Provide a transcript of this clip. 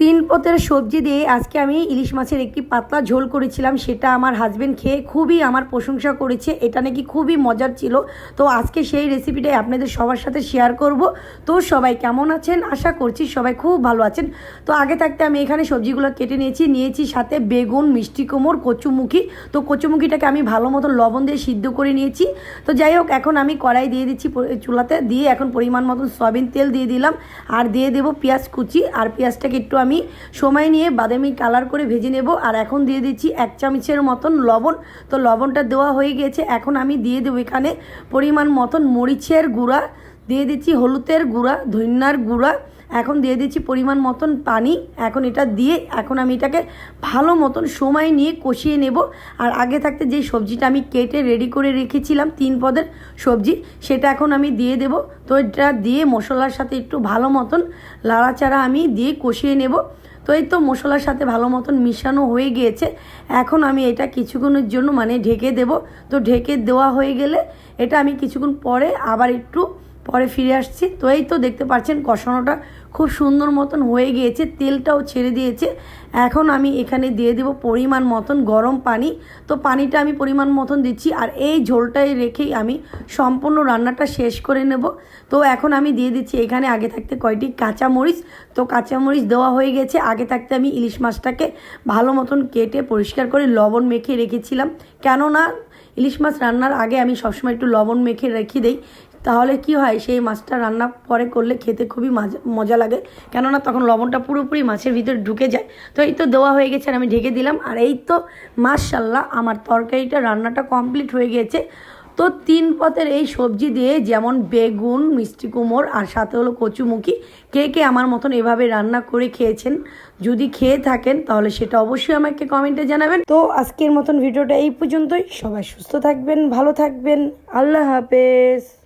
তিন পথের সবজি দিয়ে আজকে আমি ইলিশ মাছের একটি পাতলা ঝোল করেছিলাম, সেটা আমার হাজবেন্ড খেয়ে খুবই আমার প্রশংসা করেছে। এটা নাকি খুবই মজার ছিল। তো আজকে সেই রেসিপিটাই আপনাদের সবার সাথে শেয়ার করব। তো সবাই কেমন আছেন? আশা করছি সবাই খুব ভালো আছেন। তো আগে থাকতে আমি এখানে সবজিগুলো কেটে নিয়েছি। নিয়েছি সাথে বেগুন, মিষ্টি কোমর কচুমুখী। তো কচুমুখিটাকে আমি ভালো মতো লবণ দিয়ে সিদ্ধ করে নিয়েছি। তো যাই হোক, এখন আমি কড়াই দিয়ে দিচ্ছি চুলাতে। দিয়ে এখন পরিমাণ মতন সয়াবিন তেল দিয়ে দিলাম। আর দিয়ে দেবো পেঁয়াজ কুচি। আর পেঁয়াজটাকে একটু আমি সময় নিয়ে বাদামি কালার করে ভেজে নেব। আর এখন দিয়ে দিচ্ছি এক চামচের মতন লবণ। তো লবণটা দেওয়া হয়ে গেছে। এখন আমি দিয়ে দেবো এখানে পরিমাণ মতন মরিচের গুঁড়া। দিয়ে দিচ্ছি হলুদের গুঁড়া ধন্যার গুঁড়া। এখন দিয়ে দিচ্ছি পরিমাণ মতন পানি। এখন এটা দিয়ে এখন আমি এটাকে ভালো মতন সময় নিয়ে কষিয়ে নেব। আর আগে থাকতে যেই সবজিটা আমি কেটে রেডি করে রেখেছিলাম, তিন পদের সবজি, সেটা এখন আমি দিয়ে দেব। তো এটা দিয়ে মশলার সাথে একটু ভালো মতন লাড়াচাড়া আমি দিয়ে কষিয়ে নেব। তো এই তো মশলার সাথে ভালো মতন মিশানো হয়ে গিয়েছে। এখন আমি এটা কিছুক্ষণের জন্য মানে ঢেকে দেব। তো ঢেকে দেওয়া হয়ে গেলে এটা আমি কিছুক্ষণ পরে আবার একটু পরে ফিরে আসছি। তো এই তো দেখতে পাচ্ছেন কষানোটা খুব সুন্দর মতন হয়ে গিয়েছে, তেলটাও ছেড়ে দিয়েছে। এখন আমি এখানে দিয়ে দেব পরিমাণ মতন গরম পানি। তো পানিটা আমি পরিমাণ মতন দিচ্ছি আর এই ঝোলটাই রেখেই আমি সম্পূর্ণ রান্নাটা শেষ করে নেব। তো এখন আমি দিয়ে দিচ্ছি এখানে আগে থাকতে কয়টি কাঁচামরিচ। তো কাঁচামরিচ দেওয়া হয়ে গেছে। আগে থাকতে আমি ইলিশ মাছটাকে ভালো মতন কেটে পরিষ্কার করে লবণ মেখে রেখেছিলাম। কেননা ইলিশ মাছ রান্নার আগে আমি সবসময় একটু লবণ মেখে রেখে দিই। তাহলে কি হয়? সেই মাছটা রান্না পরে করলে খেতে খুবই মাজা- লাগে। কেননা তখন লবণটা পুরোপুরি মাছের ভিতরে ঢুকে যায়। তো এই তো দেওয়া হয়ে গেছে আর আমি ঢেকে দিলাম। আর এই তো মাশাল্লাহ আমার তরকারিটা রান্নাটা কমপ্লিট হয়ে গেছে। তো তিন পথের এই সবজি দিয়ে যেমন বেগুন, মিষ্টি কুমড় আর সাথে হলো কচুমুখী, কে কে আমার মতন এভাবে রান্না করে খেয়েছেন, যদি খেয়ে থাকেন তাহলে সেটা অবশ্যই আমাকে কমেন্টে জানাবেন। তো আজকের মতন ভিডিওটা এই পর্যন্তই। সবাই সুস্থ থাকবেন, ভালো থাকবেন। আল্লাহ হাফেজ।